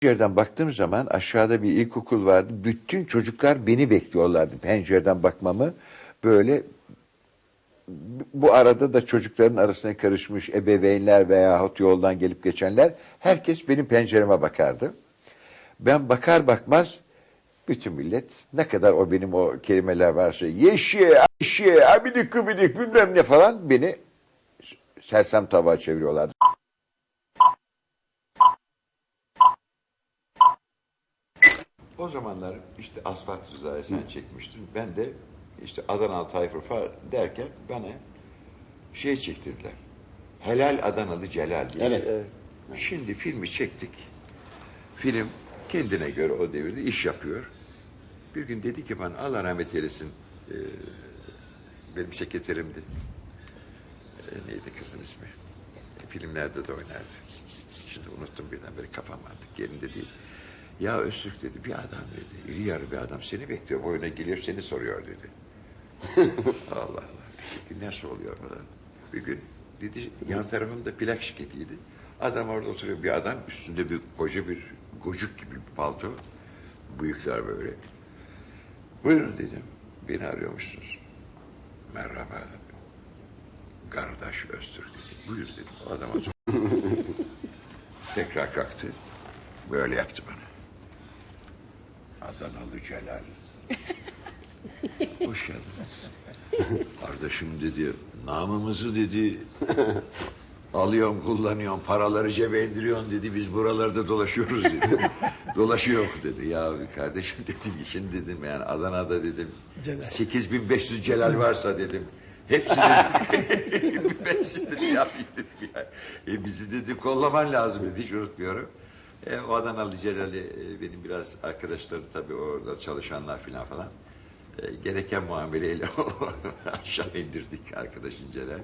Pencereden baktığım zaman aşağıda bir ilkokul vardı. Bütün çocuklar beni bekliyorlardı pencereden bakmamı. Böyle bu arada da çocukların arasına karışmış ebeveynler veyahut yoldan gelip geçenler herkes benim pencereme bakardı. Ben bakar bakmaz bütün millet ne kadar o benim o kelimeler varsa yeşi, ayşe, abidik gubidik bilmem ne falan beni sersem tabağa çeviriyorlardı. O zamanlar işte Asfalt Rıza'yı sen çekmiştin. Ben de işte Adanalı Tayfur falan derken bana şey çektirdiler. Helal Adanalı Celal diye. Evet. Şimdi filmi çektik. Film kendine göre o devirde iş yapıyor. Bir gün dedi ki bana Allah rahmet eylesin e, benim sekreterimdi. E, neydi kızın ismi? E, filmlerde de oynardı. Şimdi unuttum birden beri kafam artık yerinde değil. Ya Öztürk dedi bir adam dedi. İri yarı bir adam seni bekliyor. Boyuna geliyor seni soruyor dedi. Allah Allah. Peki nasıl oluyor falan. Bir gün dedi yan tarafımda plak şirketiydi. Adam orada oturuyor. Bir adam üstünde bir koca bir gocuk gibi bir palto. Bıyıklar böyle. Buyurun dedim. Beni arıyormuşsunuz. Merhaba. Kardeş Öztürk dedi. Buyur dedim. O adam oturdu. Tekrar kalktı. Böyle yaptı bana. Adanalı Celal. Hoş geldiniz. Kardeşim dedi, namımızı dedi, alıyorum kullanıyorum, paraları cebe indiriyorsun dedi, biz buralarda dolaşıyoruz dedi. Dolaşıyor dedi. Ya kardeşim dedim, işin dedim yani Adana'da dedim, 8500 Celal varsa dedim, hepsi dedim, hepsi dedi, yapayım dedim ya. E, bizi dedi kollaman lazım dedi, hiç unutmuyorum. E, o Adanalı Celal'i e, benim biraz arkadaşlarım tabii orada çalışanlar filan falan. E, gereken muameleyle aşağı indirdik arkadaşın Celal.